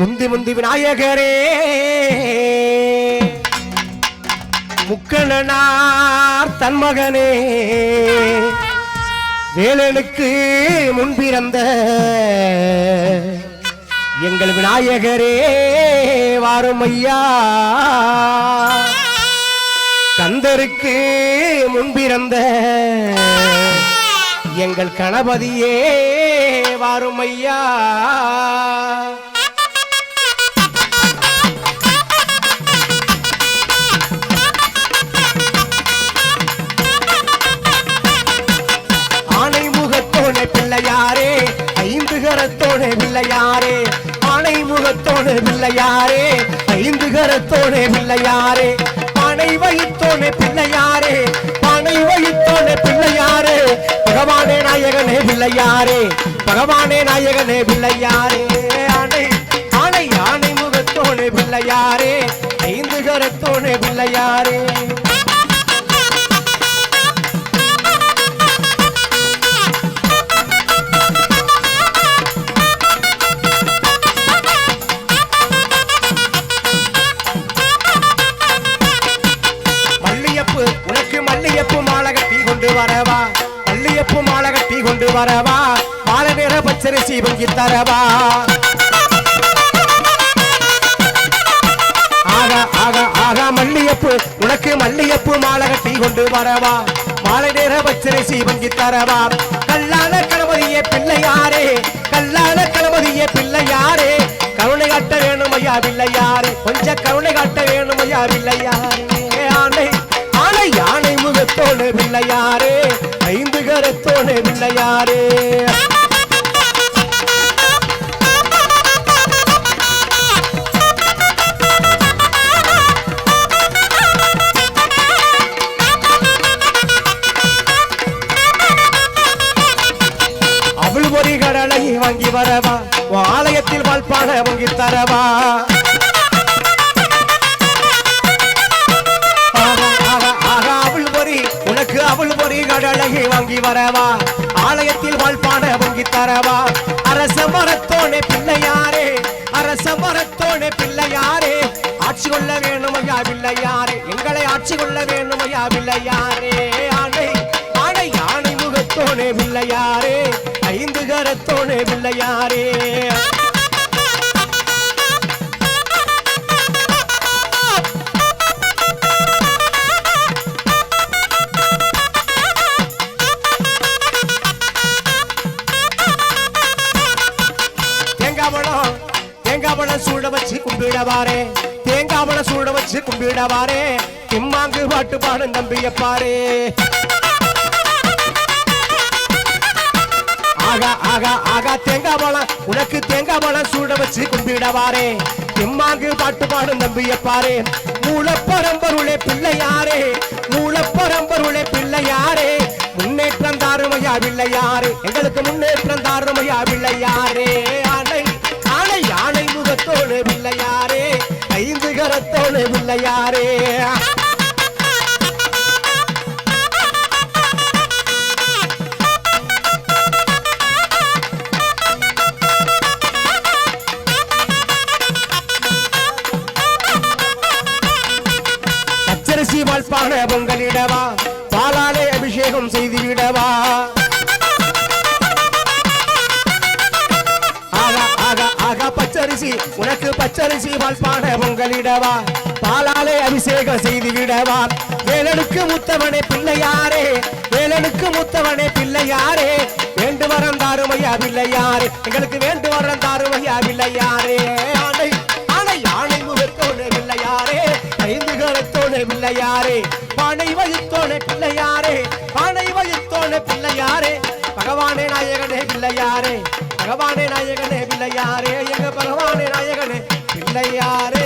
முந்தி முந்தி விநாயகரே. முக்கணனார் தன் மகனே. வேலனுக்கு முன்பிறந்த எங்கள் விநாயகரே வாரும் ஐயா. கந்தருக்கு முன்பிறந்த எங்கள் கணபதியே வாரும் ஐயா. பிள்ளையாரே ஐந்து கரத்தோனே பிள்ளையாரே ஆனை முகத்தோனே பிள்ளையாரே ஐந்து கரத்தோனே பிள்ளையாரே பனை வயிற்றோனே பிள்ளையாரே பனை வயிற்றோனே பிள்ளையாரே பகவானே நாயகனே பிள்ளையாரே பகவானே நாயகனே பிள்ளையாரே ஆனை ஆனை ஆனை முகத்தோனே பிள்ளையாரே ஐந்து கரத்தோனே பிள்ளையாரே. மல்லியப்பு மாலை கட்டி கொண்டு வரவா? மாலை நேர பச்சரிசி பொங்கி தரவா? ஆக ஆக ஆக மல்லியப்பு உனக்கு மல்லியப்பு மாலை கட்டி கொண்டு வரவா? மாலை நேர பச்சரிசி பொங்கி தரவா? கல்லான கணபதியே பிள்ளையாரே. கல்லான கணபதியே பிள்ளையாரே. கருணை காட்ட வேணும் ஐயா பிள்ளையாரே. கொஞ்சம் கருணை காட்ட வேணும் ஐயா பிள்ளையாரே. ஆனை ஆனை யானை முகத்தோடு பிள்ளையாரே. போடு பிள்ளையாரே அவள் ஒரு கடலை வாங்கி வரவா? ஆலயத்தில் வாழ்ப்பான வாங்கி தரவா? வரவா? ஆலயத்தில் வாழ்பாட வாங்கி தரவா? அரச மரத்தோனே பிள்ளையாரே அரச மரத்தோனே பிள்ளையாரே. ஆட்சி கொள்ள வேணும் ஐயா பிள்ளையாரே. எங்களை ஆட்சி கொள்ள வேணும் ஐயா பிள்ளையாரே. ஆனை ஆனை யானை முகத்தோனே பிள்ளையாரே. ஐந்து கரத்தோனே பிள்ளையாரே. தேங்காய் பழம் சூட வச்சு கும்பிடவாரே தேங்காய் பழம் சூட வச்சு கும்பிடவாரே திம்மாங்கு பாட்டு பாடும் நம்பியப்பாரே ஆகா ஆகா ஆகா தேங்காய் பழம் உனக்கு தேங்காய் பழம் சூட வச்சு கும்பிடவாரே திம்மாங்கு பாட்டு பாடும் நம்பியப்பாரே மூலப்பரம்பருளே பிள்ளையாரே. மூலப்பரம்பருளே பிள்ளையாரே. முன்னேற்றம் தாருமையா பிள்ளையாரே எங்களுக்கு முன்னேற்றம் தாருமையா பிள்ளையாரே பிள்ளையாரே பச்சரிசி வாழ்ப்பான பொங்கலிடவா பாலாலே அபிஷேகம் செய்துவிடவா. பச்சரிசி உனக்கு பச்சரிசி பால்பான பொங்கலிடவா? பாலாலே அபிஷேகம் செய்து விடவா வேலனுக்கு முத்தவனே பிள்ளையாரே வேலனுக்கு முத்தவனே பிள்ளையாரே. வேண்டு வரம் தாருமையா பிள்ளையாரே எங்களுக்கு வேண்டு வரம் தாருமையா பிள்ளையாரே. ஆனை ஆனை ஆனை முகத்தோடு பிள்ளையாரே ஐந்து கரத்தோடு பிள்ளையாரே. பானை வயிற்றோடு பிள்ளையாரே பானை வயிற்றோடு பிள்ளையாரே. பகவானே நாயகனே பிள்ளையாரே. பகவானே நாயகனே பிள்ளையாரே எங்க பகவானே நாயகனே பிள்ளையாரே